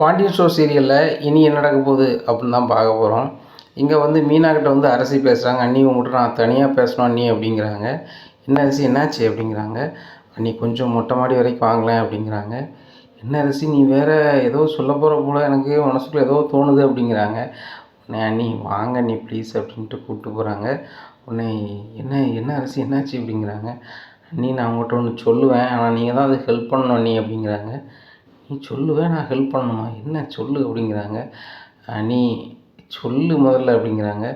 Pandian store சீரியலில் இனி என்ன நடக்க போகுது அப்படின்னு தான் பார்க்க போகிறோம் இங்கே வந்து மீனாக்கிட்ட வந்து அரசி பேசுகிறாங்க அண்ணி உங்கள்கிட்ட நான் தனியாக பேசணும் அண்ணி அப்படிங்கிறாங்க. என்ன அரிசி என்னாச்சு அப்படிங்கிறாங்க. அண்ணி கொஞ்சம் மொட்டை மாடி வரைக்கும் வாங்கலேன் அப்படிங்கிறாங்க. என்ன அரிசி நீ வேறு ஏதோ சொல்ல போகிற போல் எனக்கு மனசுக்குள்ள ஏதோ தோணுது அப்படிங்கிறாங்க. உடனே அண்ணி வாங்க அண்ணி ப்ளீஸ் அப்படின்ட்டு கூப்பிட்டு போகிறாங்க உடனே என்ன என்ன அரிசி என்னாச்சு அப்படிங்கிறாங்க. அண்ணி நான் உங்கள்கிட்ட ஒன்று சொல்லுவேன். ஆனால் நீங்கள் தான் அதுக்கு ஹெல்ப் பண்ணணும் அண்ணி அப்படிங்கிறாங்க. நீ சொல்லுவேன் நான் ஹெல்ப் பண்ணணுமா? என்ன சொல்லு அப்படிங்கிறாங்க. நீ சொல்லு முதல்ல அப்படிங்கிறாங்க.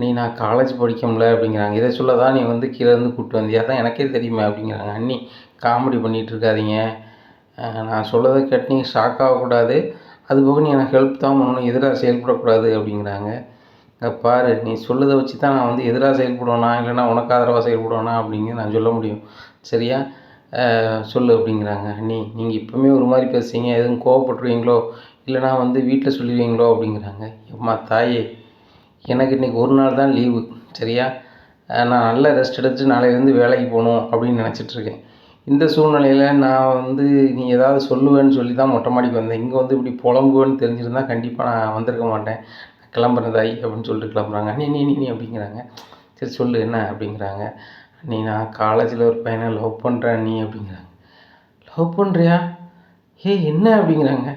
நீ நான் காலேஜ் படிக்க முடியல அப்படிங்கிறாங்க. இதை சொல்ல தான் நீ வந்து கீழே இருந்து கூப்பிட்டு வந்தியா? தான் எனக்கே தெரியுமே அப்படிங்கிறாங்க. அண்ணி காமெடி பண்ணிகிட்டு இருக்காதீங்க. நான் சொல்லதை கேட்டு நீங்கள் ஷாக் ஆகக்கூடாது. அதுபோக நீ எனக்கு ஹெல்ப் தான் பண்ணணும். எதிராக செயல்படக்கூடாது அப்படிங்கிறாங்க. பாரு நீ சொல்லுதை வச்சு தான் நான் வந்து எதிராக செயல்படுவேனா? இல்லைன்னா உனக்கு ஆதரவாக செயல்படுவேனா? அப்படிங்கிறது நான் சொல்ல முடியும். சரியா? சொல்லு அப்படிங்கிறாங்க. அண்ணி நீங்கள் இப்போவுமே ஒரு மாதிரி பேசுகிறீங்க எதுவும் கோவப்பட்டுருவீங்களோ இல்லைனா வந்து வீட்டில் சொல்லுவீங்களோ அப்படிங்கிறாங்க. அம்மா தாயே எனக்கு இன்றைக்கி ஒரு நாள் தான் லீவு சரியா? நான் நல்ல ரெஸ்ட் எடுத்து நாளையிலேருந்து வேலைக்கு போகணும் அப்படின்னு நினச்சிட்ருக்கேன் இந்த சூழ்நிலையில் நான் வந்து நீ ஏதாவது சொல்லுவேன்னு சொல்லி தான் மொட்டை மாடிக்கு வந்தேன். இங்கே வந்து இப்படி புலம்புவேன்னு தெரிஞ்சிருந்தா கண்டிப்பாக நான் வந்திருக்க மாட்டேன். கிளம்புறதாய் கிளம்புறேன் தாய் அப்படின்னு சொல்லிட்டு கிளம்புறாங்க. நீ நீ நீ அப்படிங்கிறாங்க. சரி சொல்லு என்ன அப்படிங்கிறாங்க. நீ நான் காலேஜில் ஒரு பையனை லவ் பண்ணுறேன் நீ அப்படிங்கிறாங்க. லவ் பண்ணுறியா ஏய் என்ன அப்படிங்கிறாங்க.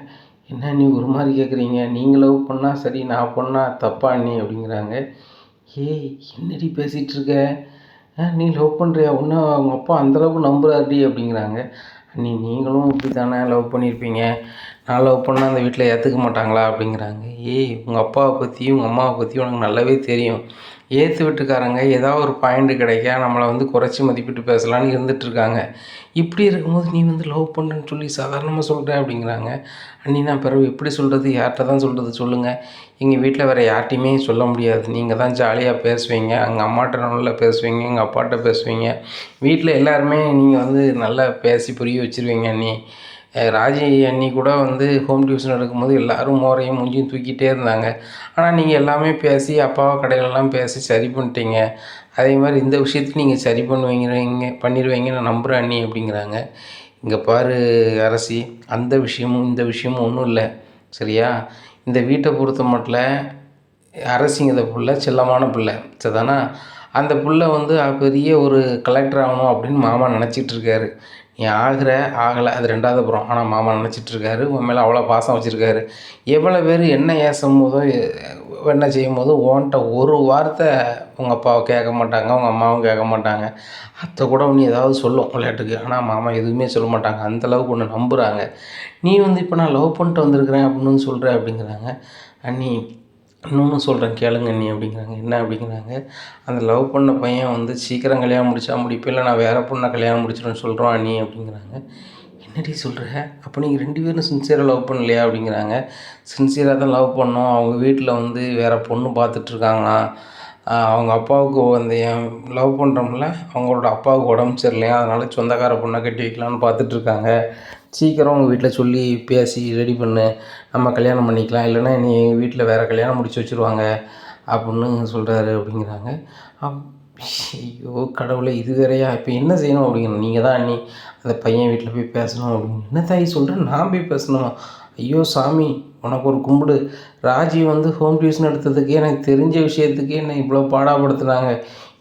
என்ன நீ ஒரு மாதிரி கேட்குறீங்க நீங்கள் லவ் பண்ணால் சரி நான் பண்ணால் தப்பா நீ அப்படிங்கிறாங்க. ஏய் என்னடி பேசிகிட்டு இருக்க? ஆ நீ லவ் பண்ணுறியா ஒன்றும் அவங்க அப்பா அந்தளவுக்கு நம்புறாருடி அப்படிங்கிறாங்க. நீ நீங்களும் இப்படி தானே லவ் பண்ணியிருப்பீங்க நான் லவ் பண்ணால் அந்த வீட்டில் ஏற்றுக்க மாட்டாங்களா அப்படிங்கிறாங்க. ஏய் உங்கள் அப்பாவை பற்றியும் உங்கள் அம்மாவை பற்றியும் உனக்கு நல்லாவே தெரியும். ஏற்று வீட்டுக்காரங்க ஏதாவது ஒரு பாயிண்ட் கிடைக்க நம்மளை வந்து குறைச்சி மதிப்பிட்டு பேசலான்னு இருந்துகிட்ருக்காங்க இப்படி இருக்கும்போது நீ வந்து லவ் பண்ணுன்னு சொல்லி சாதாரணமாக சொல்கிற அப்படிங்கிறாங்க. அண்ணி நான் பிறகு எப்படி சொல்கிறது யார்கிட்ட தான் சொல்கிறது சொல்லுங்கள் எங்கள் வீட்டில் வேறு யார்கிட்டையுமே சொல்ல முடியாது. நீங்கள் தான் ஜாலியாக பேசுவீங்க. அங்கே அம்மாட்ட நல்லா பேசுவீங்க. எங்கள் அப்பாட்ட பேசுவீங்க. வீட்டில் எல்லாருமே நீங்கள் வந்து நல்லா பேசி புரிய வச்சுருவீங்க அண்ணி. ராஜி அண்ணி கூட வந்து ஹோம் டியூஷன் எடுக்கும்போது எல்லாரும் மோரையும் மூஞ்சியும் தூக்கிட்டே இருந்தாங்க. ஆனால் நீங்கள் எல்லாமே பேசி அப்பாவை கடையிலலாம் பேசி சரி பண்ணிட்டீங்க. அதே மாதிரி இந்த விஷயத்தையும் நீங்கள் சரி பண்ணுவீங்க பண்ணிடுவீங்க நான் நம்புகிறேன் அண்ணி அப்படிங்கிறாங்க. இங்கே பாரு அரசி அந்த விஷயமும் இந்த விஷயமும் ஒன்றும் இல்லை. சரியா? இந்த வீட்டை பொறுத்த மட்டும் அரசிங்கிற பிள்ளை செல்லமான பிள்ளை. சரிதானா? அந்த பிள்ளை வந்து பெரிய ஒரு கலெக்டர் ஆகணும் அப்படின்னு மாமா நினச்சிட்டு இருக்காரு. நீ ஆகிற ஆகலை அது ரெண்டாவது புறம். ஆனால் மாமா நினச்சிட்டு இருக்காரு உன் மேலே அவ்வளோ பாசம் வச்சுருக்காரு. எவ்வளோ பேர் என்ன ஏசும் போதும் என்ன செய்யும் போது ஓன்ட்ட ஒரு வார்த்தை உங்கள் அப்பாவை கேட்க மாட்டாங்க உங்கள் அம்மாவும் கேட்க மாட்டாங்க. அத்தை கூட நீ ஏதாவது சொல்லும் விளையாட்டுக்கு. ஆனால் மாமா எதுவுமே சொல்ல மாட்டாங்க. அந்தளவுக்கு ஒன்று நம்புகிறாங்க நீ வந்து இப்போ நான் லவ் பண்ணிட்டு வந்திருக்கிறேன் அப்படின்னு சொல்கிற அப்படிங்கிறாங்க. அண்ணி இன்னொன்று சொல்கிறேன் கேளுங்க அண்ணி அப்படிங்கிறாங்க. என்ன அப்படிங்கிறாங்க? அந்த லவ் பண்ண பையன் வந்து சீக்கிரம் கல்யாணம் முடிச்சா முடிப்பேன் இல்லை நான் வேறு பொண்ணை கல்யாணம் முடிச்சிடுன்னு சொல்கிறோம் அண்ணி அப்படிங்கிறாங்க. என்னடி சொல்கிற அப்போ நீங்கள் ரெண்டு பேரும் சின்சியராக லவ் பண்ணலையா அப்படிங்கிறாங்க. சின்சியராக தான் லவ் பண்ணோம். அவங்க வீட்டில் வந்து வேறு பொண்ணு பார்த்துட்ருக்காங்களாம் அவங்க அப்பாவுக்கு அந்த என் லவ் பண்ணுறோம்ல அவங்களோட அப்பாவுக்கு உடம்பு சரியில்லையா? அதனால் சொந்தக்கார பொண்ணை கட்டி வைக்கலான்னு பார்த்துட்ருக்காங்க சீக்கிரம் உங்கள் வீட்டில் சொல்லி பேசி ரெடி பண்ணு. நம்ம கல்யாணம் பண்ணிக்கலாம். இல்லைன்னா நீ எங்கள் வீட்டில் வேறு கல்யாணம் முடிச்சு வச்சுருவாங்க அப்படின்னு சொல்கிறாரு அப்படிங்கிறாங்க. அப் ஐயோ கடவுளை இது வேறையா? இப்போ என்ன செய்யணும் அப்படிங்கிற நீங்கள் தான் அண்ணி அந்த பையன் வீட்டில் போய் பேசணும் அப்படின்னு. என்ன தாய் சொல்கிறேன் நான் போய் பேசணுமா? ஐயோ சாமி உனக்கு ஒரு கும்பிடு. ராஜி வந்து ஹோம் டியூஷன் எடுத்ததுக்கே எனக்கு தெரிஞ்ச விஷயத்துக்கே என்னை இவ்வளோ பாடாப்படுத்துனாங்க.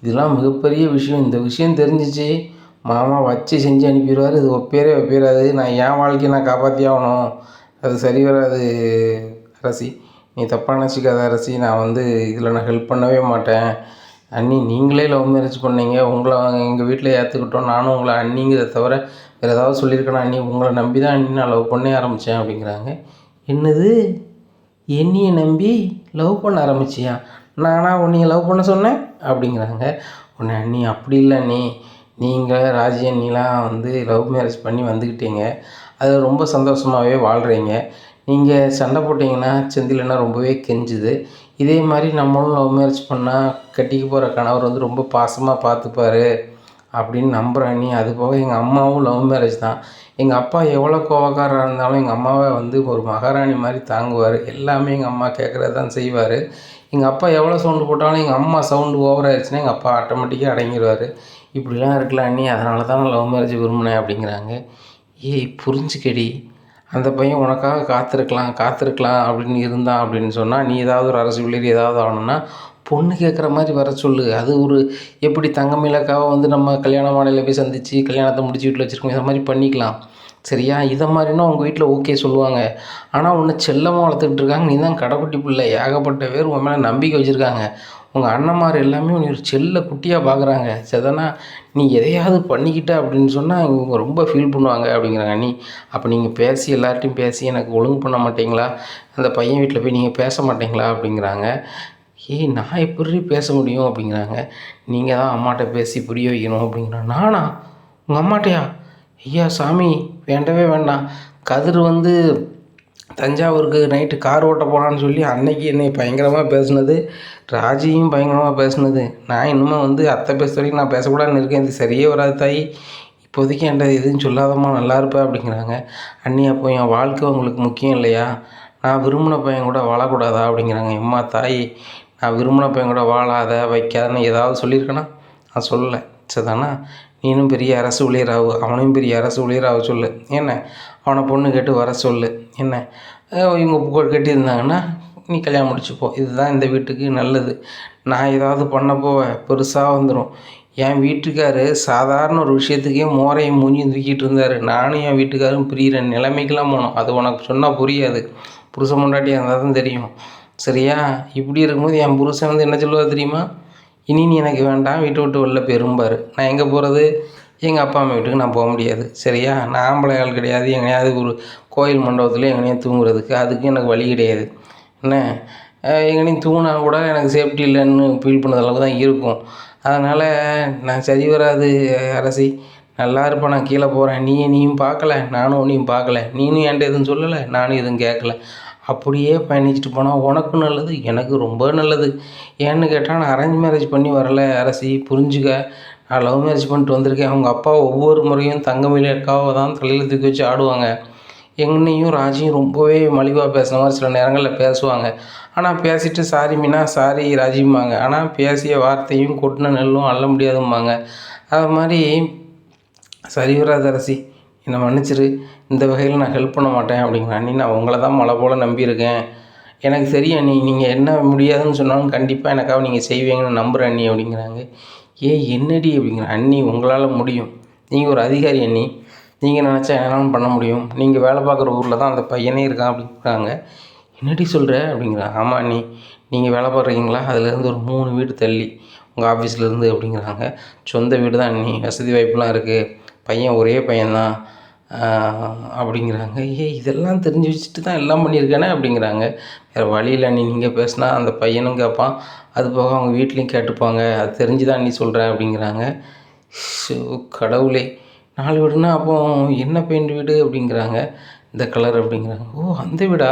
இதெல்லாம் மிகப்பெரிய விஷயம். இந்த விஷயம் தெரிஞ்சிச்சு. மாமா வச்சு செஞ்சு அனுப்பிடுவார். இது ஒப்பேரே ஒப்பேராது நான் என் வாழ்க்கையை நான் காப்பாற்றி ஆகணும் அது சரி வராது அரசி. நீ தப்பாக நினச்சிக்காத அரசி. நான் வந்து இதில் நான் ஹெல்ப் பண்ணவே மாட்டேன். அண்ணி நீங்களே லவ் மேரேஜ் பண்ணீங்க. உங்களை எங்கள் வீட்டில் ஏற்றுக்கிட்டோம் நானும் உங்களை அண்ணிங்கிறத தவிர வேறு ஏதாவது சொல்லியிருக்கேனா அண்ணி? உங்களை நம்பி தான் அண்ணி நான் லவ் பண்ணே ஆரம்பித்தேன் அப்படிங்கிறாங்க. என்னது? என்னையை நம்பி லவ் பண்ண ஆரம்பிச்சியா? நானா உன்னைய லவ் பண்ண சொன்னேன்? அப்படிங்கிறாங்க. உன்னை அண்ணி அப்படி இல்லை அண்ணி. நீங்கள் ராஜி அண்ணிலாம் வந்து லவ் மேரேஜ் பண்ணி வந்துக்கிட்டீங்க அது ரொம்ப சந்தோஷமாகவே வாழ்கிறீங்க நீங்கள் சண்டை போட்டிங்கன்னா செந்திலன்னா ரொம்பவே கெஞ்சுது. இதே மாதிரி நம்மளும் லவ் மேரேஜ் பண்ணால் கட்டிக்க போகிற கணவர் வந்து ரொம்ப பாசமாக பார்த்துப்பாரு அப்படின்னு நம்புகிறேன் நீ. அது போக எங்கள் அம்மாவும் லவ் மேரேஜ் தான். எங்கள் அப்பா எவ்வளோ கோவக்காரராக இருந்தாலும் எங்கள் அம்மாவை வந்து ஒரு மகாராணி மாதிரி தாங்குவார். எல்லாமே எங்கள் அம்மா கேட்குறது தான் செய்வார். எங்கள் அப்பா எவ்வளோ சவுண்டு போட்டாலும் எங்கள் அம்மா சவுண்டு ஓவர் ஆயிடுச்சுன்னா எங்கள் அப்பா ஆட்டோமேட்டிக்காக அடங்கிடுவார் இப்படிலாம் இருக்கலாம் அண்ணி அதனால தான் நான் லவ் மேரேஜ் விரும்பினேன் அப்படிங்கிறாங்க. ஏய் புரிஞ்சுக்கடி. அந்த பையன் உனக்காக காத்திருக்கலாம் காத்திருக்கலாம் அப்படின்னு இருந்தான் அப்படின்னு சொன்னால் நீ ஏதாவது ஒரு அரசு ஊழியர் ஏதாவது ஆகணும்னா பொண்ணு கேட்குற மாதிரி வர சொல்லு. அது ஒரு எப்படி தங்கமயிலக்காவை வந்து நம்ம கல்யாண மாடையில் போய் சந்தித்து கல்யாணத்தை முடிச்சு வீட்டில் வச்சுருக்கோம் இந்த மாதிரி பண்ணிக்கலாம். சரியா? இதை மாதிரினா உங்கள் வீட்டில் ஓகே சொல்லுவாங்க. ஆனால் உன்னை செல்லமாக வளர்த்துக்கிட்டு இருக்காங்க. நீ தான் கடைக்குட்டி பிள்ளை. ஏகப்பட்ட பேர் உன் மேலே நம்பிக்கை வச்சுருக்காங்க. உங்கள் அண்ணன்மார் எல்லாமே உன்னை ஒரு செல்ல குட்டியாக பார்க்குறாங்க சரிதானா நீ எதையாவது பண்ணிக்கிட்ட அப்படின்னு சொன்னால் இவங்க ரொம்ப ஃபீல் பண்ணுவாங்க அப்படிங்கிறாங்க. நீ அப்போ நீங்கள் பேசி எல்லார்ட்டையும் பேசி எனக்கு ஒழுங்கு பண்ண மாட்டீங்களா? அந்த பையன் வீட்டில் போய் நீங்கள் பேச மாட்டீங்களா? அப்படிங்கிறாங்க. ஏய் நான் எப்படி பேச முடியும்? அப்படிங்கிறாங்க. நீங்கள் தான் அம்மாட்ட பேசி புரிய வைக்கணும் அப்படிங்கிறாங்க. நானா? உங்கள் அம்மாட்டையா? ஐயா சாமி வேண்டவே வேண்டாம். கதிர் வந்து தஞ்சாவூருக்கு நைட்டு கார் ஓட்ட போகலான்னு சொல்லி அன்னைக்கு என்னை பயங்கரமாக பேசுனது. ராஜியும் பயங்கரமாக பேசுனது. நான் இன்னுமே வந்து அத்தை பேச வரைக்கும் நான் பேசக்கூடாதுன்னு இருக்கேன். இது சரியே வராது தாய். இப்போதைக்கு என்கிட்ட எதுவும் சொல்லாதம்மா நல்லா இருப்பேன் அப்படிங்கிறாங்க. அண்ணி அப்போ என் வாழ்க்கை உங்களுக்கு முக்கியம் இல்லையா? நான் விரும்பின பையன் கூட வாழக்கூடாதா அப்படிங்கிறாங்க. எம்மா தாய் நான் விரும்பின பையன் கூட வாழாத வைக்காதன்னு ஏதாவது சொல்லியிருக்கேனா? நான் சொல்லலை. சரிதானா? நீனும் பெரிய அரசு ஊழியராகு அவனையும் பெரிய அரசு ஊழியராக சொல்லு. என்ன? அவனை பொண்ணு கேட்டு வர சொல்லு. என்ன? இவங்க கட்டியிருந்தாங்கன்னா நீ கல்யாணம் முடிச்சுப்போ இதுதான் இந்த வீட்டுக்கு நல்லது. நான் ஏதாவது பண்ண போவேன் பெருசாக வந்துடும் என் வீட்டுக்காரு சாதாரண ஒரு விஷயத்துக்கே மோரையும் மூஞ்சியும் தூக்கிட்டு இருந்தார். நானும் என் வீட்டுக்காரும் பிரியிற நிலைமைக்கெல்லாம் போனோம். அது உனக்கு சொன்னால் புரியாது. புருஷன் முண்டாட்டியாக இருந்தால் தான் தெரியும். சரியா? இப்படி இருக்கும்போது என் புருஷன் வந்து என்ன சொல்லுவார் தெரியுமா? இனி நீ எனக்கு வேண்டாம் வீட்டை விட்டு வெளில பெரும்பார் நான் எங்கே போகிறது எங்கள் அப்பா அம்மா வீட்டுக்கு நான் போக முடியாது. சரியா? நான் ஆம்பளை ஆள் கிடையாது. எங்கேயாவது ஒரு கோயில் மண்டபத்தில் எங்கேயும் தூங்குறதுக்கு அதுக்கு எனக்கு வழி கிடையாது. என்ன? எங்கேயும் தூங்கினா கூட எனக்கு சேஃப்டி இல்லைன்னு ஃபீல் பண்ணுற அளவுக்கு தான் இருக்கும். அதனால் நான் சரி வராது அரசி. நல்லா இருப்பேன். நான் கீழே போகிறேன். நீ நீயும் பார்க்கல. நானும் உன்னையும் பார்க்கல. நீனும் என்கிட்ட எதுவும் சொல்லலை. நானும் எதுவும் கேட்கல. அப்படியே பயணிச்சுட்டு போனால் உனக்கும் நல்லது எனக்கு ரொம்ப நல்லது. ஏன்னு கேட்டால் நான் அரேஞ்ச் மேரேஜ் பண்ணி வரல அரசி. புரிஞ்சுக்க. நான் லவ் மேரேஜ் பண்ணிட்டு வந்திருக்கேன். அவங்க அப்பா ஒவ்வொரு முறையும் தங்கமயில அக்காவை தான் தலையில் தூக்கி வச்சு ஆடுவாங்க. என்னையும் ராஜியும் ரொம்பவே மலிவாக பேசின மாதிரி சில நேரங்களில் பேசுவாங்க. ஆனால் பேசிட்டு சாரி மீனா சாரி ராஜிம்பாங்க ஆனால் பேசிய வார்த்தையும் கொட்டின நெல்லும் அள்ள முடியாதும்பாங்க. அது மாதிரி சரி வராது அரசி என்னை மன்னிச்சிரு. இந்த வகையில் நான் ஹெல்ப் பண்ண மாட்டேன். அப்படிங்கிற அண்ணி நான் உங்களை தான் மழை போல் நம்பியிருக்கேன். எனக்கு தெரியும் அண்ணி நீங்கள் என்ன முடியாதுன்னு சொன்னாலும் கண்டிப்பாக எனக்காக நீங்கள் செய்வீங்கன்னு நம்புகிறேன் அண்ணி அப்படிங்கிறாங்க. ஏ என்னடி அப்படிங்கிற அண்ணி உங்களால் முடியும். நீங்கள் ஒரு அதிகாரி அண்ணி. நீங்கள் நினச்சா என்னாலும் பண்ண முடியும்? நீங்கள் வேலை பார்க்குற ஊரில் தான் அந்த பையனே இருக்கான் அப்படிங்கிறாங்க என்னடி சொல்கிற அப்படிங்கிறாங்க ஆமாம் அண்ணி. நீங்கள் வேலை பார்க்குறீங்களா? அதுலேருந்து ஒரு மூணு வீடு தள்ளி உங்கள் ஆஃபீஸ்லேருந்து அப்படிங்கிறாங்க. சொந்த வீடு தான் அண்ணி. வசதி வாய்ப்புலாம் இருக்குது பையன் ஒரே பையன்தான். அப்படிங்கிறாங்க. ஏ இதெல்லாம் தெரிஞ்சு வச்சுட்டு தான் எல்லாம் பண்ணியிருக்கானே அப்படிங்கிறாங்க. வேறு வழியில் நீ நீங்கள் பேசுனா அந்த பையனும் கேட்பான். அது போக அவங்க வீட்லேயும் கேட்டுப்பாங்க. அது தெரிஞ்சு தான் நீ சொல்கிற அப்படிங்கிறாங்க. ஷோ கடவுளே. நாலு வீடுனா அப்போ என்ன பெயிண்ட் வீடு அப்படிங்கிறாங்க. இந்த கலர் அப்படிங்கிறாங்க. ஓ அந்த வீடா?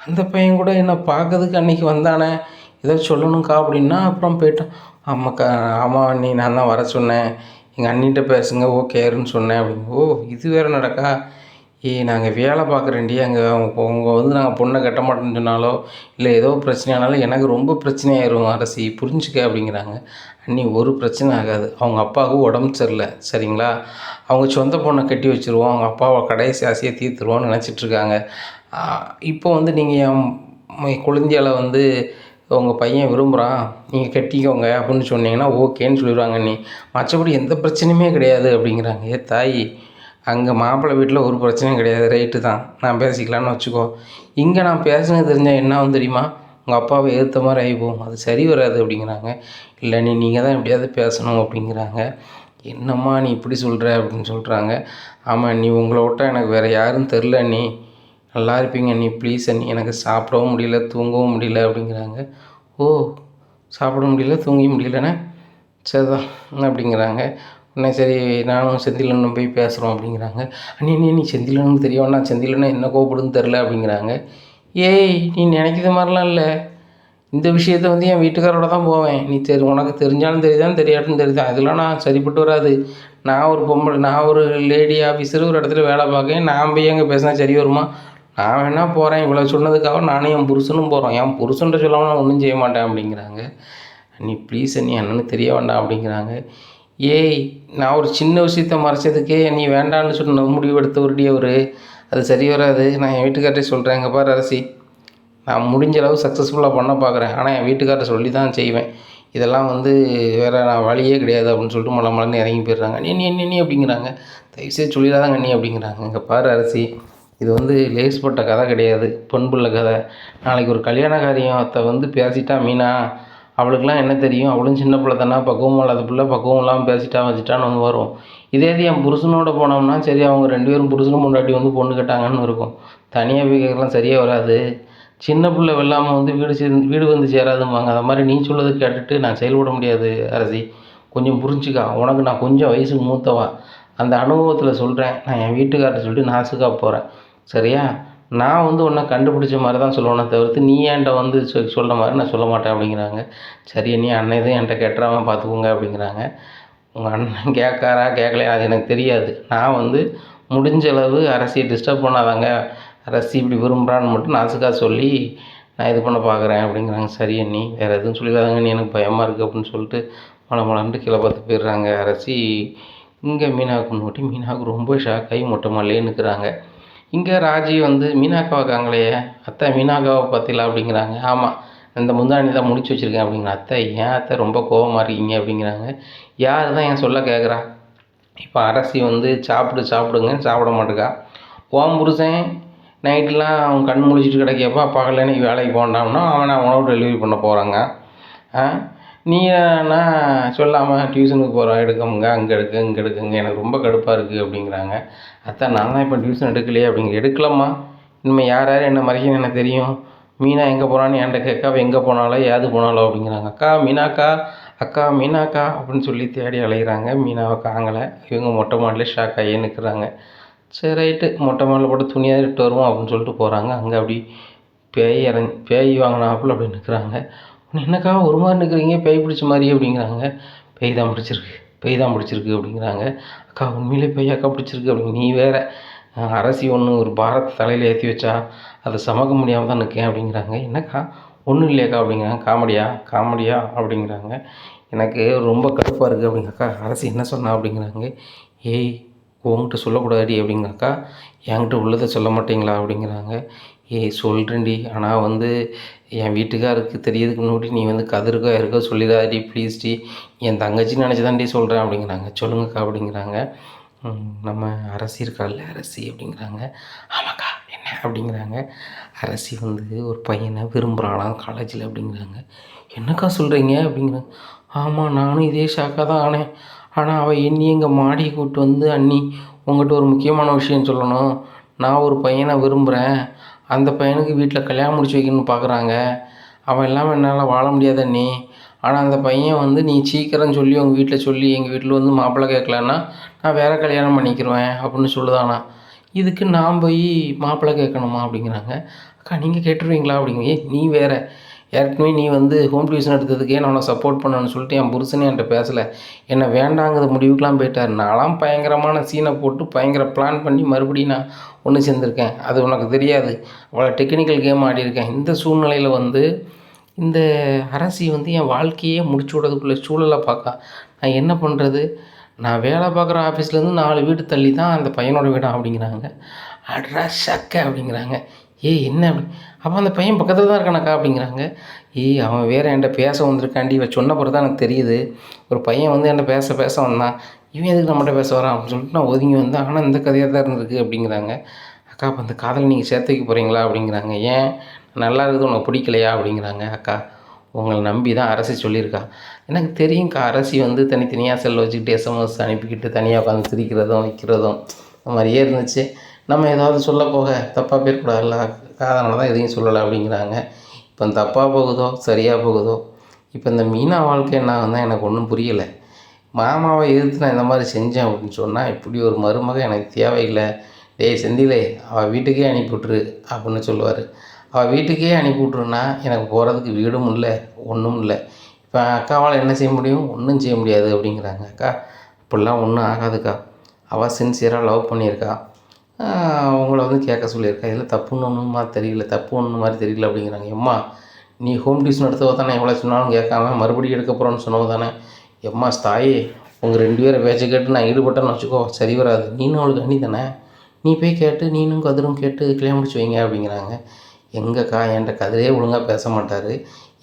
அந்த பையன் கூட என்ன பார்க்கறதுக்கு அன்றைக்கி வந்தானே. ஏதோ சொல்லணும்க்கா அப்படின்னா அப்புறம் போயிட்டான். ஆமாக்கா ஆமாம் நீ நான் தான் வர சொன்னேன். எங்கள் அண்ணிகிட்ட பேசுங்க ஓகேருன்னு சொன்னேன் அப்படின்னு. ஓ இது வேறு நடக்கா? ஏய் நாங்கள் வேலை பார்க்குறேன்டி. அங்கே அவங்க அவங்க வந்து நாங்கள் பொண்ணை கட்ட மாட்டோம்னு சொன்னாலோ இல்லை ஏதோ பிரச்சனையானாலும் எனக்கு ரொம்ப பிரச்சனையாயிரும் அரசி புரிஞ்சுக்க அப்படிங்கிறாங்க. அண்ணி ஒரு பிரச்சனை ஆகாது. அவங்க அப்பாவுக்கு உடம்பு சரியில்லை சரிங்களா? அவங்க சொந்த பொண்ணை கட்டி வச்சுருவோம். அவங்க அப்பாவை கடைசி ஆசையை தீர்த்துருவோன்னு நினச்சிட்ருக்காங்க இப்போ வந்து நீங்கள் என் குழந்தையால் வந்து உங்கள் பையன் விரும்புகிறான் நீங்கள் கட்டிக்கோங்க அப்படின்னு சொன்னீங்கன்னா ஓகேன்னு சொல்லிடுவாங்க நீ மற்றபடி எந்த பிரச்சனையுமே கிடையாது அப்படிங்கிறாங்க. ஏ தாய் அங்கே மாப்பிள்ளை வீட்டில் ஒரு பிரச்சனையும் கிடையாது. ரைட்டு தான். நான் பேசிக்கலான்னு வச்சுக்கோ. இங்கே நான் பேசுனது தெரிஞ்சால் என்ன ஆகும் தெரியுமா? உங்கள் அப்பாவை ஏற்ற மாதிரி ஆகிப்போம் அது சரி வராது அப்படிங்கிறாங்க. இல்லை நீ நீங்கள் தான் எப்படியாவது பேசணும் அப்படிங்கிறாங்க. என்னம்மா நீ இப்படி சொல்கிற அப்படின்னு சொல்கிறாங்க ஆமாம் நீ உங்களை விட்டால் எனக்கு வேறு யாரும் தெரில நீ நல்லா இருப்பீங்க அண்ணி ப்ளீஸ் அண்ணி. எனக்கு சாப்பிடவும் முடியல தூங்கவும் முடியல அப்படிங்கிறாங்க. ஓ சாப்பிட முடியல தூங்கவும் முடியலண்ணே? சரிதான் அப்படிங்கிறாங்க. உடனே சரி நானும் செந்திலனும் போய் பேசுகிறோம் அப்படிங்கிறாங்க. அண்ணி நீ நீ செந்திலன்னு தெரியும் நான் செந்திலன்னு என்ன கோவப்படுன்னு தெரில அப்படிங்கிறாங்க. ஏய் நீ நினைக்கிற மாதிரிலாம் இல்லை. இந்த விஷயத்த வந்து என் வீட்டுக்காரோட தான் போவேன். நீ தெரி உனக்கு தெரிஞ்சாலும் தெரியுதான் தெரியாட்டும் தெரியுதான். அதெல்லாம் நான் சரிப்பட்டு வராது. நான் ஒரு பொம்பளை நான் ஒரு லேடி ஆஃபீஸர் ஒரு இடத்துல வேலை பார்க்கேன். நான் போய் அங்கே பேசினா சரி வருமா? நான் வேணால் போகிறேன் இவ்வளோ சொன்னதுக்காக நானும் என் புருஷனும் போகிறோம் என் புருஷன்ட்ட சொல்லாமல் நான் ஒன்றும் செய்ய மாட்டேன் அப்படிங்கிறாங்க. நீ ப்ளீஸ் நீ என்னன்னு தெரிய வேண்டாம் அப்படிங்கிறாங்க. ஏய் நான் ஒரு சின்ன விஷயத்த மறைச்சதுக்கே நீ வேண்டான்னு சொன்ன முடிவு எடுத்த ஒருடி அவர். அது சரி வராது. நான் என் வீட்டுக்கார்ட்டே சொல்கிறேன் எங்கள் பாரு அரசி. நான் முடிஞ்ச அளவு சக்ஸஸ்ஃபுல்லாக பண்ண பார்க்குறேன் ஆனால் என் வீட்டுக்கார்ட்ட சொல்லி தான் செய்வேன். இதெல்லாம் வந்து வேறு நான் வழியே கிடையாது அப்படின்னு சொல்லிட்டு மலை மலைன்னு இறங்கி போயிடுறாங்க. நீ நீ நீ நீ அப்படிங்கிறாங்க. தயவுசெய்து சொல்லிடாதாங்க நீ அப்படிங்கிறாங்க. இங்கே பாரு அரசி. இது வந்து லேஸ்பட்ட கதை கிடையாது பொன்புள்ள கதை. நாளைக்கு ஒரு கல்யாண காரியத்தை வந்து பேசிட்டா மீனா அவளுக்கெல்லாம் என்ன தெரியும்? அவளும் சின்ன பிள்ளை தானே? பக்குவம் இல்லாத பிள்ளை பக்குவம் இல்லாமல் பேசிட்டா வச்சுட்டான்னு வந்து வரும். இதே இது என் புருஷனோட போனோம்னா சரி அவங்க ரெண்டு பேரும் புருஷனும் முன்னாடி வந்து பொண்ணு கேட்டாங்கன்னு இருக்கும். தனியாக போய் சரியாக வராது. சின்ன பிள்ளை வெள்ளாமல் வந்து வீடு சேர்ந்து வீடு வந்து சேராதும்பாங்க. அது மாதிரி நீ சொல்லதை கேட்டுட்டு நான் செயல்பட முடியாது அரசி. கொஞ்சம் புரிஞ்சுக்கா. உனக்கு நான் கொஞ்சம் வயசுக்கு மூத்தவா. அந்த அனுபவத்தில் சொல்கிறேன் நான் என் வீட்டுக்கார்ட்ட சொல்லிட்டு நாசுக்காக போகிறேன் சரியா? நான் வந்து உன்னை கண்டுபிடிச்ச மாதிரி தான் சொல்லுவேனே தவிர்த்து நீ என்கிட்ட வந்து சொ சொல்கிற மாதிரி நான் சொல்ல மாட்டேன் அப்படிங்கிறாங்க. சரி நீ அண்ணன் எதுவும் என்கிட்ட கெட்டுறாமல் பார்த்துக்கோங்க அப்படிங்கிறாங்க. உங்கள் அண்ணன் கேட்காரா கேட்கலையா அது எனக்கு தெரியாது. நான் வந்து முடிஞ்ச அளவு அரசியை டிஸ்டர்ப் பண்ணாதாங்க. அரசி இப்படி விரும்புகிறான்னு மட்டும் நாசுக்காக சொல்லி நான் இது பண்ண பார்க்குறேன் அப்படிங்கிறாங்க. சரி அண்ணி வேறு எதுவும் சொல்லிடாதாங்க நீ எனக்கு பயமாக இருக்குது அப்படின்னு சொல்லிட்டு மழை மலன்ட்டு கீழே பார்த்து போயிடுறாங்க. அரசி இங்கே மீனாவுக்கு முன்னாடி மீனாவுக்கு ரொம்ப ஷாக் ஆகி மொட்டை மாலையே நிற்கிறாங்க இங்கே ராஜி வந்து மீனாக்காவை காங்களையே அத்தை மீனாக்காவை பார்த்தீங்களா அப்படிங்கிறாங்க. ஆமாம் இந்த முந்தாணி தான் முடிச்சு வச்சுருக்கேன் அப்படிங்கிற அத்தை ஏன் அத்தை ரொம்ப கோபமாக இருக்கீங்க அப்படிங்கிறாங்க. யார் தான் என் சொல்ல கேட்குறா இப்போ அரசி வந்து சாப்பிடு சாப்பிடுங்கன்னு சாப்பிட மாட்டேக்கா. ஓம் புருஷன் நைட்லாம் அவன் கண் முழிச்சிட்டு கிடைக்கப்பா பகலில் வேலைக்கு போண்டாம்னா அவனை உணவு டெலிவரி பண்ண போகிறாங்க ஆ நீ சொல்லாமல் டியூஷனுக்கு போகிறோம் எடுக்கமுங்க அங்கே எடுக்க இங்கே எடுக்குங்க. எனக்கு ரொம்ப கடுப்பாக இருக்குது அப்படிங்கிறாங்க. அத்தை நான் தான் இப்போ டியூஷன் எடுக்கலையே அப்படிங்க. எடுக்கலாமா இனிமேல் யார் யார் என்ன மறைக்கணும் எனக்கு தெரியும். மீனா எங்கே போகிறான்னு என்கிட்ட கேட்க. அவள் எங்கே போனாலோ ஏது போனாலோ அப்படிங்கிறாங்க. அக்கா மீனாக்கா அக்கா மீனாக்கா அப்படின்னு சொல்லி தேடி அலைகிறாங்க மீனாவை காங்கலை இவங்க மொட்டை மாடலே ஷாக் ஆகி நிற்கிறாங்க சரி ரைட்டு. மொட்டை மாடியில் போட்டு துணியாக இட்டு வருவோம் அப்படின்னு சொல்லிட்டு போகிறாங்க அங்கே அப்படி பேய் இறங்கி பேய் வாங்கினாப்புல அப்படி நிற்கிறாங்க என்னக்கா ஒரு மாதிரி நிற்கிறீங்க பேய் பிடிச்ச மாதிரி அப்படிங்கிறாங்க. பேய் தான் பிடிச்சிருக்கு பேய் தான் பிடிச்சிருக்கு அப்படிங்கிறாங்க. அக்கா உண்மையிலே பேயாக்கா பிடிச்சிருக்கு அப்படின்னு நீ வேற. அரசி ஒன்று ஒரு பாரத்தை தலையில் ஏற்றி வச்சா அதை சமக்க முடியாமல் தான் நிற்கேன் அப்படிங்கிறாங்க. என்னக்கா ஒன்றும் இல்லையாக்கா அப்படிங்கிறாங்க. காமெடியா? காமெடியா அப்படிங்கிறாங்க. எனக்கு ரொம்ப கடுப்பாக இருக்குது அப்படிங்காக்கா. அரசு என்ன சொன்னா அப்படிங்கிறாங்க. ஏய் உங்ககிட்ட சொல்லக்கூடாது அப்படிங்கக்கா. என்கிட்ட உள்ளதை சொல்ல மாட்டீங்களா அப்படிங்கிறாங்க. ஏய் சொல்கிறேன்டி ஆனால் வந்து என் வீட்டுக்காருக்கு தெரியறதுக்கு முன்னாடி நீ வந்து கதிருக்கோ இருக்கோ சொல்லிடாதடி ப்ளீஸ்டி என் தங்கச்சின்னு நினச்சி தான்டி சொல்கிறேன் அப்படிங்கிறாங்க. சொல்லுங்கக்கா அப்படிங்கிறாங்க. நம்ம அரசி இருக்காள்ல அரசி அப்படிங்கிறாங்க. ஆமாக்கா என்ன அப்படிங்கிறாங்க. அரசி வந்து ஒரு பையனை விரும்புகிறாளாம் காலேஜில் அப்படிங்கிறாங்க. என்னக்கா சொல்கிறீங்க அப்படிங்கிறாங்க ஆமாம் நானும் இதே ஷாக்காக தான் ஆனேன். ஆனால் அவள் என்னி எங்கள் மாடியை கூப்பிட்டு வந்து அண்ணி உங்கள்கிட்ட ஒரு முக்கியமான விஷயம் சொல்லணும். நான் ஒரு பையனை விரும்புகிறேன் அந்த பையனுக்கு வீட்டில் கல்யாணம் முடிச்சு வைக்கணும்னு பார்க்குறாங்க அவன் இல்லாமல் என்னால் வாழ முடியாது நீ ஆனால் அந்த பையன் வந்து நீ சீக்கிரம் சொல்லி உங்கள் வீட்டில் சொல்லி எங்கள் வீட்டில் வந்து மாப்பிள்ளை கேட்கலன்னா நான் வேறு கல்யாணம் பண்ணிக்கிறேன் அப்படின்னு சொல்லுதானா. இதுக்கு நான் போய் மாப்பிள்ளை கேட்கணுமா அப்படிங்கிறாங்க. அக்கா நீங்கள் கேட்டுருவீங்களா? அப்படிங்க நீ வேறு. ஏற்கனவே நீ வந்து ஹோம் டியூஷன் எடுத்ததுக்கே நான் உனக்கு சப்போர்ட் பண்ணணும்னு சொல்லிட்டு என் புருஷனே என்கிட்ட பேசலை. என்னை வேண்டாங்கிற முடிவுக்கெலாம் போயிட்டார். நான்லாம் பயங்கரமான சீனை போட்டு பயங்கர பிளான் பண்ணி மறுபடியும் நான் ஒன்று சேர்ந்துருக்கேன். அது உனக்கு தெரியாது. அவ்வளோ டெக்னிக்கல் கேம் ஆடியிருக்கேன் இந்த சூழ்நிலையில் வந்து இந்த அரசி வந்து என் வாழ்க்கையே முடிச்சு விடுறதுக்குள்ள சூழலை பார்க்க நான் என்ன பண்ணுறது நான் வேலை பார்க்குற ஆஃபீஸ்லேருந்து நாலு வீடு தள்ளி தான் அந்த பையனோட வீடாக அப்படிங்கிறாங்க. அட்ரா சக்க அப்படிங்கிறாங்க. ஏய் என்ன அப்படி? அப்போ அந்த பையன் பக்கத்தில் தான் இருக்கானக்கா அப்படிங்கிறாங்க. ஏய் அவன் வேறு என்கிட்ட பேச வந்திருக்காண்டி இவன் சொன்ன பிறகு தான் எனக்கு தெரியுது. ஒரு பையன் வந்து என்கிட்ட பேச பேச வந்தான். இவன் எதுக்கு நம்மகிட்ட பேச வரான் அப்படின்னு சொல்லிட்டு நான் ஒதுங்கி வந்தேன். ஆனால் இந்த கதையாக தான் இருந்திருக்கு அப்படிங்கிறாங்க. அக்கா அப்போ அந்த காதலை நீங்கள் சேர்த்து வைக்க போகிறீங்களா அப்படிங்கிறாங்க. ஏன்? நல்லா இருக்குது உனக்கு பிடிக்கலையா அப்படிங்கிறாங்க அக்கா. உங்களை நம்பி தான் அரசி சொல்லியிருக்கா. எனக்கு தெரியும்க்கா அரசி வந்து தனித்தனியாக செல் வச்சுக்கிட்டு எஸ்எம்எஸ் அனுப்பிக்கிட்டு தனியாக உட்காந்து சிரிக்கிறதும் வைக்கிறதும் இந்த மாதிரியே இருந்துச்சு. நம்ம ஏதாவது சொல்ல போக தப்பாக கூடாதுல்ல அதனால தான் எதையும் சொல்லலை அப்படிங்கிறாங்க. இப்போ தப்பாக போகுதோ சரியாக போகுதோ இப்போ இந்த மீனா வாழ்க்கை என்ன தான் எனக்கு ஒன்றும் புரியலை. மாமாவை எதிர்த்து நான் இந்த மாதிரி செஞ்சேன் அப்படின்னு சொன்னால் இப்படி ஒரு மருமக எனக்கு தேவையில்லை. டேய் செந்திலே அவள் வீட்டுக்கே அனுப்பி விட்ரு அப்படின்னு சொல்லுவார். அவள் வீட்டுக்கே அனுப்பி விட்ருன்னா எனக்கு போகிறதுக்கு வீடும் இல்லை ஒன்றும் இல்லை. இப்போ அக்காவால் என்ன செய்ய முடியும்? ஒன்றும் செய்ய முடியாது அப்படிங்கிறாங்க அக்கா. இப்படிலாம் ஒன்றும் ஆகாதுக்கா. அவள் சின்சியராக லவ் பண்ணியிருக்கா. அவங்கள வந்து கேட்க சொல்லியிருக்கேன். இதில் தப்புன்னு ஒன்றுமா தெரியல தப்பு ஒன்று மாதிரி தெரியல அப்படிங்கிறாங்க. எம்மா நீ ஹோம் டியூஷன் எடுத்தவ தானே எவ்வளோ சொன்னாலும் கேட்காம மறுபடியும் எடுக்க போகிறோன்னு சொன்னவ தானே? எம்மா தாயே உங்கள் ரெண்டு பேரை பேச்சை கேட்டு நான் ஈடுபட்டேன்னு வச்சுக்கோ சரி வராது. நீனும் அவளுக்கு அண்ணி தானே? நீ போய் கேட்டு நீனும் கதிரும் கேட்டு கல்யாணம் முடிச்சு வைங்க அப்படிங்கிறாங்க. எங்கக்கா என்கிட்ட கதிரே ஒழுங்காக பேச மாட்டார்.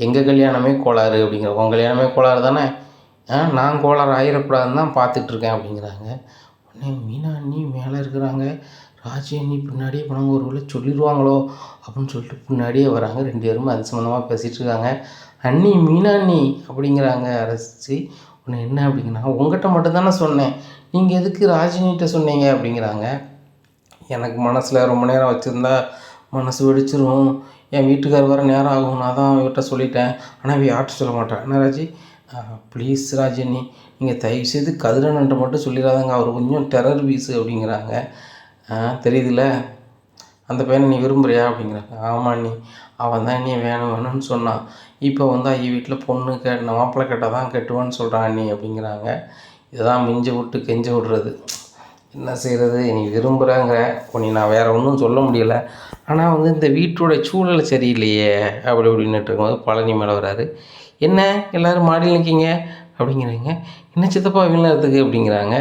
எங்கள் கல்யாணமே கோளாறு அப்படிங்கிற உங்கள் கல்யாணமே கோளாறு தானே? ஆ நான் கோளாறு ஆயிடக்கூடாதுன்னு தான் பார்த்துட்ருக்கேன் அப்படிங்கிறாங்க. மீனா அண்ணி மேலே இருக்கிறாங்க. ராஜி அண்ணி பின்னாடியே போனாங்க ஒரு வேளை சொல்லிடுவாங்களோ அப்படின்னு சொல்லிட்டு பின்னாடியே வராங்க. ரெண்டு பேரும் அது சம்மந்தமாக பேசிகிட்டு இருக்காங்க. அண்ணி மீனா அண்ணி அப்படிங்கிறாங்க அரசி. உன்னை என்ன அப்படிங்கிறாங்க? உங்கள்கிட்ட மட்டும் தானே சொன்னேன். நீங்கள் எதுக்கு ராஜினிகிட்ட சொன்னீங்க அப்படிங்கிறாங்க. எனக்கு மனசில் ரொம்ப நேரம் வச்சுருந்தா மனசு வெடிச்சிரும். என் வீட்டுக்கார் வர நேரம் ஆகும். நான் தான் இவர்கிட்ட சொல்லிட்டேன். ஆனால் இவ யார்கிட்ட சொல்ல மாட்டேன் என்ன ராஜி? ப்ளீஸ் ராஜினி நீங்கள் தயவு செய்து கதிரனன்ட்ட மட்டும் சொல்லிடாதாங்க. அவர் கொஞ்சம் டெரர் பீஸு அப்படிங்கிறாங்க. தெரியுதுல்ல? அந்த பையனை நீ விரும்புகிறியா அப்படிங்கிறாங்க. ஆமாம் நீ அவன் தான் நீ வேணும் வேணும்னு சொன்னான். இப்போ வந்து ஐய வீட்டில் பொண்ணு கேட்ட மாப்பிள்ளை கேட்டால் தான் கட்டுவான்னு சொல்கிறான் நீ அப்படிங்கிறாங்க. இதுதான் மிஞ்சி விட்டு கெஞ்ச விடுறது. என்ன செய்கிறது நீ விரும்புகிறாங்க உன்னை நான் வேறு ஒன்றும் சொல்ல முடியல. ஆனால் வந்து இந்த வீட்டோட சூழல் சரியில்லையே. அப்படி இப்படின்னுட்டு இருக்கும்போது பழனி மேலே வராரு. என்ன? எல்லோரும் மாடியில் நிற்கிங்க அப்படிங்கிறாங்க. என்ன சித்தப்பா இவ்வளோ அப்படிங்கிறாங்க.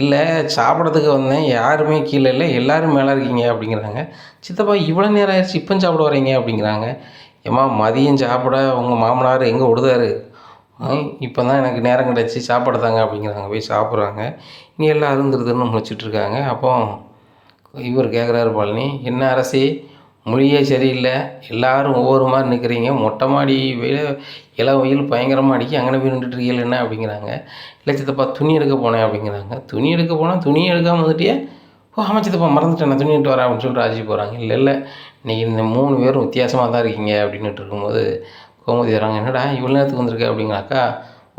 இல்லை சாப்பிட்றதுக்கு வந்தேன். யாருமே கீழே இல்லை. எல்லோரும் மேலே இருக்கீங்க அப்படிங்கிறாங்க. சித்தப்பா இவ்வளோ நேரம் ஆயிடுச்சு. இப்போ சாப்பிட வரீங்க அப்படிங்கிறாங்க. ஏம்மா மதியம் சாப்பிட உங்கள் மாமனார் எங்கே விடுதாரு? இப்போ தான் எனக்கு நேரம் கிடச்சி. சாப்பாடு தாங்க அப்படிங்கிறாங்க. போய் சாப்பிட்றாங்க. இங்கே எல்லாம் அருந்துருதுன்னு முழிச்சிட்ருக்காங்க அப்போ இவர் கேட்குறாரு பழனி என்ன அரசி? மொழியே சரியில்லை. எல்லாரும் ஒவ்வொரு மாதிரி நிற்கிறீங்க மொட்டை மாடி வெயில் இள வெயில் பயங்கரமாக அடிக்கி அங்கே போய் நின்றுட்டுருக்கீங்க என்ன அப்படிங்கிறாங்க. இல்லை சித்தப்பா துணி எடுக்க போனேன் அப்படிங்கிறாங்க. துணி எடுக்க போனால் துணி எடுக்காமல் வந்துட்டியே? ஓ ஆமாம் சித்தப்பா மறந்துட்டேன். நான் துணி எடுத்து வரேன் அப்படின்னு சொல்லிட்டு ராஜி போகிறாங்க இல்லை இல்லை. இன்றைக்கி இந்த மூணு பேரும் வித்தியாசமாக தான் இருக்கீங்க அப்படின்ட்டு இருக்கும்போது கோமதி வராங்க. என்னடா இவ்வளோ நேரத்துக்கு வந்திருக்க? அப்படிங்கிறாக்கா.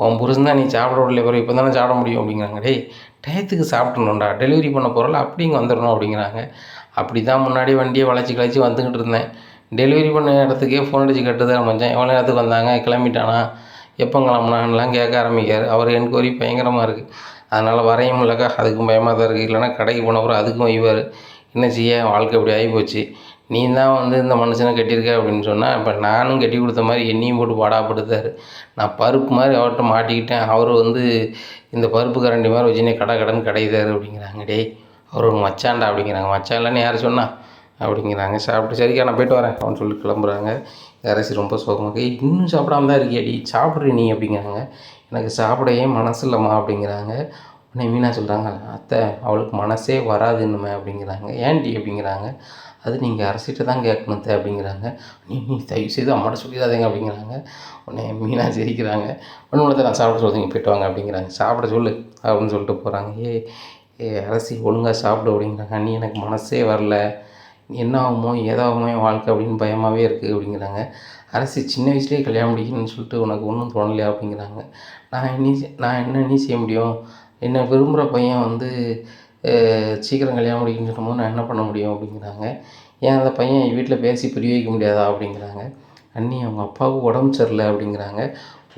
உன் புருஷன் தான் நீ சாப்பிட விடல பிறகு இப்போ தானே சாப்பிட முடியும் அப்படிங்கிறாங்க. டேய் டயத்துக்கு சாப்பிட்ணுண்டா டெலிவரி பண்ண போகிறல அப்படி இங்கே வந்துடணும் அப்படிங்கிறாங்க. அப்படி தான் முன்னாடி வண்டியை வளைச்சி கழிச்சு வந்துக்கிட்டு இருந்தேன். டெலிவரி பண்ண இடத்துக்கே ஃபோன் அடித்து கட்டுதான் மச்சான் எவ்வளோ நேரத்துக்கு வந்தாங்க? கிளம்பிட்டானா? எப்போ கிளம்புனான்லாம் கேட்க ஆரம்பிக்கார் அவர் என்கொயரி பயங்கரமாக இருக்குது அதனால் வரையும் இல்லைக்கா அதுக்கும் பயமாக தான் இருக்குது இல்லைனா கடைக்கு போனப்புறம் அதுக்கும் வைவார் என்ன செய்ய? வாழ்க்கை இப்படி ஆகிப்போச்சு. நீ தான் வந்து இந்த மனுஷனை கட்டியிருக்க அப்படின்னு சொன்னால் இப்போ நானும் கட்டி கொடுத்த மாதிரி என்னையும் போட்டு பாடாப்படுத்தார். நான் பருப்பு மாதிரி அவர்கிட்ட மாட்டிக்கிட்டேன். அவர் வந்து இந்த பருப்பு கரண்டி மாதிரி வச்சுனே கடை கடன் கடையுதார் அப்படிங்கிறாங்க. டே அவர் மச்சான்டா அப்படிங்கிறாங்க. மச்சான் இல்லைன்னு யார் சொன்னா? அப்படிங்கிறாங்க. சாப்பிட்டு சரிக்கா நான் போய்ட்டு வரேன் அவன் சொல்லி கிளம்புறாங்க. அரசி ரொம்ப சோகமாக இன்னும் சாப்பிடாம தான் இருக்கியாடி? சாப்பிட்ற நீ அப்படிங்கிறாங்க. எனக்கு சாப்பிடவே மனசு இல்லைம்மா? அப்படிங்கிறாங்க. உடனே மீனா சொல்கிறாங்க அத்தை அவளுக்கு மனசே வராது இன்னுமே அப்படிங்கிறாங்க. ஏன்டி? அப்படிங்கிறாங்க. அது நீங்கள் அரசிட்ட தான் கேட்கணும் தே அப்படிங்கிறாங்க. நீ நீ தயவு செய்து அம்மாட்ட சொல்லிடாதீங்க அப்படிங்கிறாங்க. உடனே மீனா சிரிக்கிறாங்க. ஒன்று நான் சாப்பிட சொல்லுங்க போயிட்டு வாங்க அப்படிங்கிறாங்க. சாப்பிட சொல்லு அப்படின்னு சொல்லிட்டு போகிறாங்க ஏ அரசி ஒழுங்காக சாப்பிடு அப்படிங்கிறாங்க. நீ எனக்கு மனசே வரல. என்ன ஆகுமோ ஏதாகுமோ வாழ்க்கை அப்படின்னு பயமாகவே இருக்குது அப்படிங்கிறாங்க. அரசி சின்ன வயசுலேயே கல்யாணம் முடிக்கணும்னு சொல்லிட்டு உனக்கு ஒன்றும் தோணலையா அப்படிங்கிறாங்க. நான் என்ன நான் என்ன நீ செய்ய முடியும்? என்ன விரும்புகிற பையன் வந்து சீக்கிரம் கல்யாணம் முடிக்கணும்னு சொல்லும்போது நான் என்ன பண்ண முடியும் அப்படிங்கிறாங்க. ஏன் அந்த பையன் வீட்டில் பேசி புரிய வைக்க முடியாதா அப்படிங்கிறாங்க. அண்ணி அவங்க அப்பாவுக்கு உடம்பு சரியில்லை அப்படிங்கிறாங்க.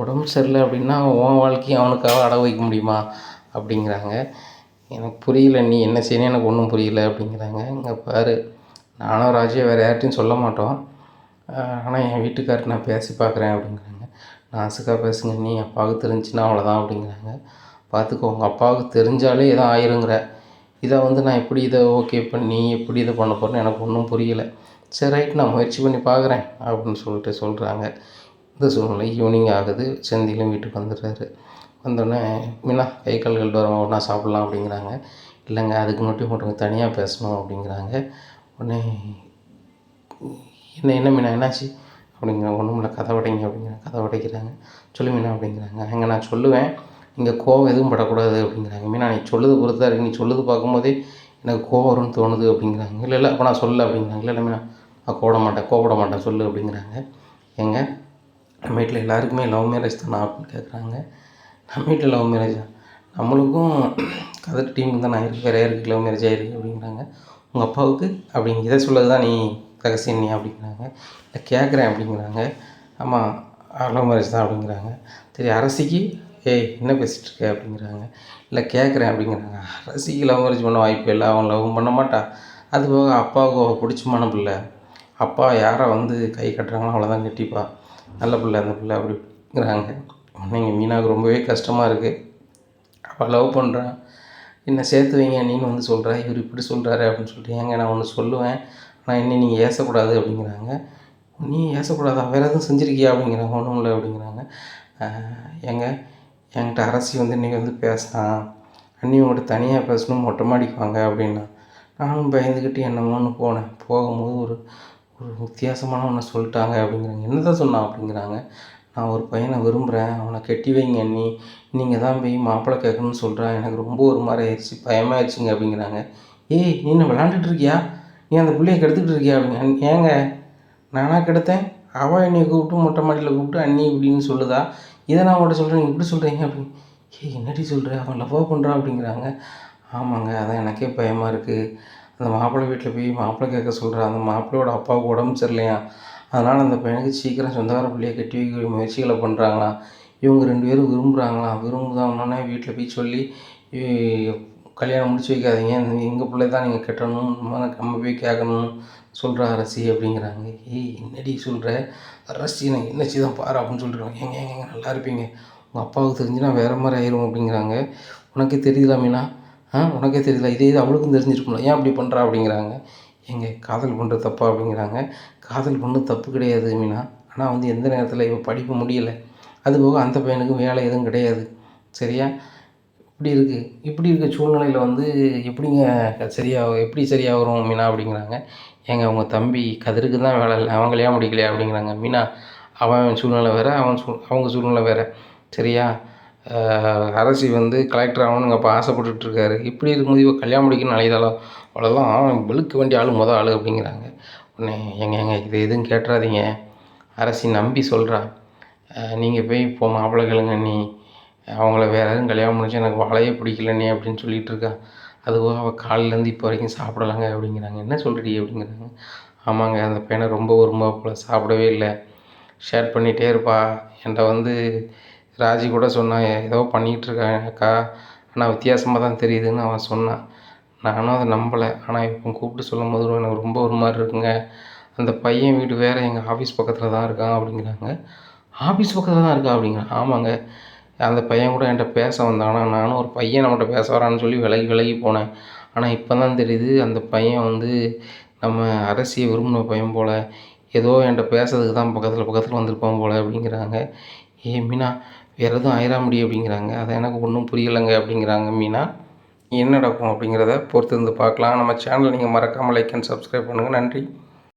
உடம்பு சரியில்லை அப்படின்னா உன் வாழ்க்கையும் அவனுக்காக அடவு வைக்க முடியுமா அப்படிங்கிறாங்க. எனக்கு புரியல நீ என்ன செய்யணும்? எனக்கு ஒன்றும் புரியல அப்படிங்கிறாங்க. இங்கே பாரு நானும் ராஜே வேறு யார்ட்டையும் சொல்ல மாட்டோம். ஆனால் என் வீட்டுக்கார்ட்ட நான் பேசி பார்க்குறேன் அப்படிங்கிறாங்க. நாசுக்காக பேசுங்க நீ அப்பாவுக்கு தெரிஞ்சுன்னா அவ்வளோதான் அப்படிங்கிறாங்க. பார்த்துக்கோ உங்கள் அப்பாவுக்கு தெரிஞ்சாலே எதோ ஆயிருங்கிற. இதை வந்து நான் எப்படி இதை ஓகே பண்ணி எப்படி இதை பண்ண போகிறேன்னு எனக்கு ஒன்றும் புரியலை. சரி ரைட் நான் முயற்சி பண்ணி பார்க்குறேன் அப்படின்னு சொல்லிட்டு சொல்கிறாங்க இந்த சூழ்நிலை ஈவினிங் ஆகுது. செந்திலும் வீட்டுக்கு வந்துடுறாரு. வந்தோடனே மீனா கை கால் கழுவிட்டு வரோம் ஒன்றா சாப்பிட்லாம் அப்படிங்கிறாங்க. இல்லைங்க அதுக்கு மட்டும் மட்டும் தனியாக பேசணும் அப்படிங்கிறாங்க. உடனே என்ன என்ன மீனா என்னாச்சு? அப்படிங்கிற ஒன்றும் இல்லை கதை உடைங்க அப்படிங்கிறாங்க கதை உடைக்கிறாங்க. சொல்லு மீனா அப்படிங்கிறாங்க. அங்கே நான் சொல்லுவேன் இங்கே கோவம் எதுவும் படக்கூடாது அப்படிங்கிறாங்க. மீனா நீ சொல்லுது பொறுத்தா இருக்கு. நீ சொல்லுது பார்க்கும்போதே எனக்கு கோவம் வரும்னு தோணுது அப்படிங்கிறாங்க. இல்லை இல்லை அப்போ நான் சொல்ல அப்படிங்கிறாங்க. இல்லை இல்லை மீனா நான் கோவப்பட மாட்டேன் கோவப்பட மாட்டேன் சொல்லு அப்படிங்கிறாங்க. எங்கள் நம்ம வீட்டில் எல்லாருக்குமே லவ் மேரேஜ் தானா அப்படின்னு கேட்குறாங்க நம்ம வீட்டில் லவ் மேரேஜ் தான். நம்மளுக்கும் கதர் டீமுக்கு தான்? ஆயிருக்கு வேறு யாருக்கு லவ் மேரேஜ் ஆகிருக்கு அப்படிங்கிறாங்க. உங்கள் அப்பாவுக்கு அப்படிங்க இதை சொல்லது தான் நீ ரகசியம் நீ அப்படிங்கிறாங்க. இல்லை கேட்குறேன் அப்படிங்கிறாங்க. ஆமாம் லவ் மேரேஜ் தான் அப்படிங்கிறாங்க. சரி அரசிக்கு ஏய் என்ன பேசிகிட்டு இருக்க அப்படிங்கிறாங்க. இல்லை கேட்குறேன் அப்படிங்கிறாங்க. அரசிக்கு லவ் மேரேஜ் பண்ண வாய்ப்பு இல்லை அவன் லவ் பண்ண மாட்டான் அது போக அப்பாவுக்கு அவள் பிடிச்சமான பிள்ளை. அப்பா யாரை வந்து கை கட்டுறாங்களோ அவ்வளோதான் கட்டிப்பா. நல்ல பிள்ளை அந்த பிள்ளை அப்படிங்கிறாங்க. உடனே மீனாவுக்கு ரொம்பவே கஷ்டமாக இருக்குது அவள் லவ் பண்ணுறான் என்ன சேர்த்து வைங்க நீனு வந்து சொல்கிற இவர் இப்படி சொல்கிறாரு அப்படின்னு சொல்லிட்டு ஏங்க நான் ஒன்று சொல்லுவேன். ஆனால் என்ன நீங்கள் ஏசக்கூடாது அப்படிங்கிறாங்க. நீ ஏசக்கூடாதா? வேறு எதுவும் செஞ்சுருக்கியா அப்படிங்கிறாங்க. ஒன்றும் இல்லை அப்படிங்கிறாங்க. ஏங்க என்கிட்ட அரசி வந்து இன்றைக்கி வந்து பேசினான். அண்ணி உங்கள்கிட்ட தனியாக பேசணும் மொட்டை மாடிக்குவாங்க அப்படின்னா. நானும் பயந்துக்கிட்டு என்னமோன்னு போனேன். போகும்போது ஒரு ஒரு வித்தியாசமான ஒன்று சொல்லிட்டாங்க அப்படிங்கிறாங்க. என்னதான் சொன்னான் அப்படிங்கிறாங்க. நான் ஒரு பையனை விரும்புகிறேன் அவனை கட்டி வைங்க அண்ணி. நீங்கள் தான் போய் மாப்பிள்ளை கேட்கணும்னு சொல்கிறான் எனக்கு ரொம்ப ஒரு மாதிரி ஆயிடுச்சு. பயமாயிடுச்சுங்க அப்படிங்கிறாங்க. ஏய் நீ என்ன விளாண்டுட்டு இருக்கியா? நீ அந்த பிள்ளைய கெடுத்துக்கிட்டு இருக்கியா அப்படிங்க ஏங்க? நானாக கெடுத்தேன்? அவள் என்னையை கூப்பிட்டு மொட்டை மாடியில் கூப்பிட்டு அண்ணி இப்படின்னு சொல்லுதா? இதை நான் உங்கள்கிட்ட சொல்கிறேன் நீங்கள் இப்படி சொல்கிறீங்க அப்படின்னு. ஏய் என்னடி சொல்கிற அவன் லவ் பண்ணுறான் அப்படிங்கிறாங்க. ஆமாங்க அதான் எனக்கே பயமாக இருக்குது அந்த மாப்பிள்ளை வீட்டில் போய் மாப்பிள்ளை கேட்க சொல்கிறேன் அந்த மாப்பிள்ளையோட அப்பாவுக்கு உடம்பு சரியில்லையா? அதனால் அந்த பையனுக்கு சீக்கிரம் சொந்தக்கார பிள்ளையை கட்டி வைக்க முயற்சிகளை பண்ணுறாங்களாம் இவங்க ரெண்டு பேரும் விரும்புகிறாங்களாம் விரும்புதாங்கன்னே வீட்டில் போய் சொல்லி கல்யாணம் முடிச்சு வைக்காதீங்க. எங்கள் பிள்ளை தான் நீங்கள் கட்டணும் நம்ம போய் கேட்கணும் சொல்கிற அரசி அப்படிங்கிறாங்க. ஏய் என்னடி சொல்கிற அரசி நான் என்ன செய்தான் பாரு அப்படின்னு சொல்லிட்டு எங்கே ஏங்க நல்லா இருப்பீங்க. உங்கள் அப்பாவுக்கு தெரிஞ்சுனா வேறு மாதிரி ஆயிரும் அப்படிங்கிறாங்க. உனக்கே தெரியல ஆ உனக்கே தெரியல இதே இது அவளுக்கும் தெரிஞ்சிருக்கும்ல. ஏன் அப்படி பண்ணுறா அப்படிங்கிறாங்க. எங்க காதல் பண்ணுறது தப்பா அப்படிங்கிறாங்க. காதல் பண்ண தப்பு கிடையாது மீனா. ஆனால் வந்து எந்த நேரத்தில் இப்போ படிப்பு முடியலை? அதுபோக அந்த பையனுக்கும் வேலை எதுவும் கிடையாது. சரியா? இப்படி இருக்குது இப்படி இருக்க சூழ்நிலையில் வந்து எப்படிங்க சரியா எப்படி சரியாக வரும் மீனா அப்படிங்கிறாங்க. ஏங்க அவங்க தம்பி கதிருக்கு தான் வேலை இல்லை. அவன் கல்யாணம் முடிக்கலையா அப்படிங்கிறாங்க. மீனா அவன் சூழ்நிலை வேறு அவன் சூ அவங்க சூழ்நிலை வேறு. சரியா? அரசி வந்து கலெக்டர் ஆகணும்னு எங்கள் அப்பா ஆசைப்பட்டுட்டு இப்படி இருக்கும்போது இவ கல்யாணம் முடிக்கணும்னு அழைதாலும் அவ்வளோதான் வெளுக்க வேண்டிய ஆள் மொதல் ஆள் அப்படிங்கிறாங்க. உடனே ஏங்க ஏங்க இது எதுவும் கேட்டுறாதீங்க. அரசி நம்பி சொல்கிறா நீங்கள் போய் இப்போ மாப்பிள்ளை கேளுங்க நீ. அவங்கள வேற யாரும் கல்யாணம் முடிச்சு எனக்கு வாழையே பிடிக்கல நீ அப்படின்னு சொல்லிட்டு இருக்கா. அதுபோக அவள் காலையிலேருந்து இப்போ வரைக்கும் சாப்பிடலாங்க அப்படிங்கிறாங்க. என்ன சொல்கிறீ அப்படிங்கிறாங்க. ஆமாங்க அந்த பையனை ரொம்ப விரும்ப போல. சாப்பிடவே இல்லை. ஷேர் பண்ணிகிட்டே இருப்பா. என்கிட்ட வந்து ராஜி கூட சொன்னான் ஏதோ பண்ணிகிட்டு அக்கா. ஆனால் வித்தியாசமாக தான் தெரியுதுன்னு அவன் சொன்னான். நானும் அதை நம்பலை. ஆனால் இப்போ கூப்பிட்டு சொல்லும் போது எனக்கு ரொம்ப ஒரு மாதிரி இருக்குங்க. அந்த பையன் வீடு வேறு எங்கள் ஆஃபீஸ் பக்கத்தில் தான் இருக்கான் அப்படிங்கிறாங்க. ஆஃபீஸ் பக்கத்தில் தான் இருக்கா அப்படிங்கிறான் ஆமாங்க. அந்த பையன் கூட என்கிட்ட பேச வந்தான். ஆனால் நானும் ஒரு பையன் நம்மகிட்ட பேச வரான்னு சொல்லி விலகி விலகி போனேன். ஆனால் இப்போ தான் தெரியுது அந்த பையன் வந்து நம்ம அரசியை விரும்பின பையன் போல் ஏதோ என்கிட்ட பேசுறதுக்கு தான் பக்கத்தில் பக்கத்தில் வந்திருப்பான் போல் அப்படிங்கிறாங்க. ஏ மீனா வேறு எதுவும் ஆயிரா அப்படிங்கிறாங்க. அதை எனக்கு ஒன்றும் புரியலைங்க அப்படிங்கிறாங்க மீனா. என்ன நடக்கும் அப்படிங்கிறத பொறுத்து இருந்து பார்க்கலாம். நம்ம சேனலை நீங்கள் மறக்காமல் லைக் அண்ட் சப்ஸ்கிரைப் பண்ணுங்கள் நன்றி.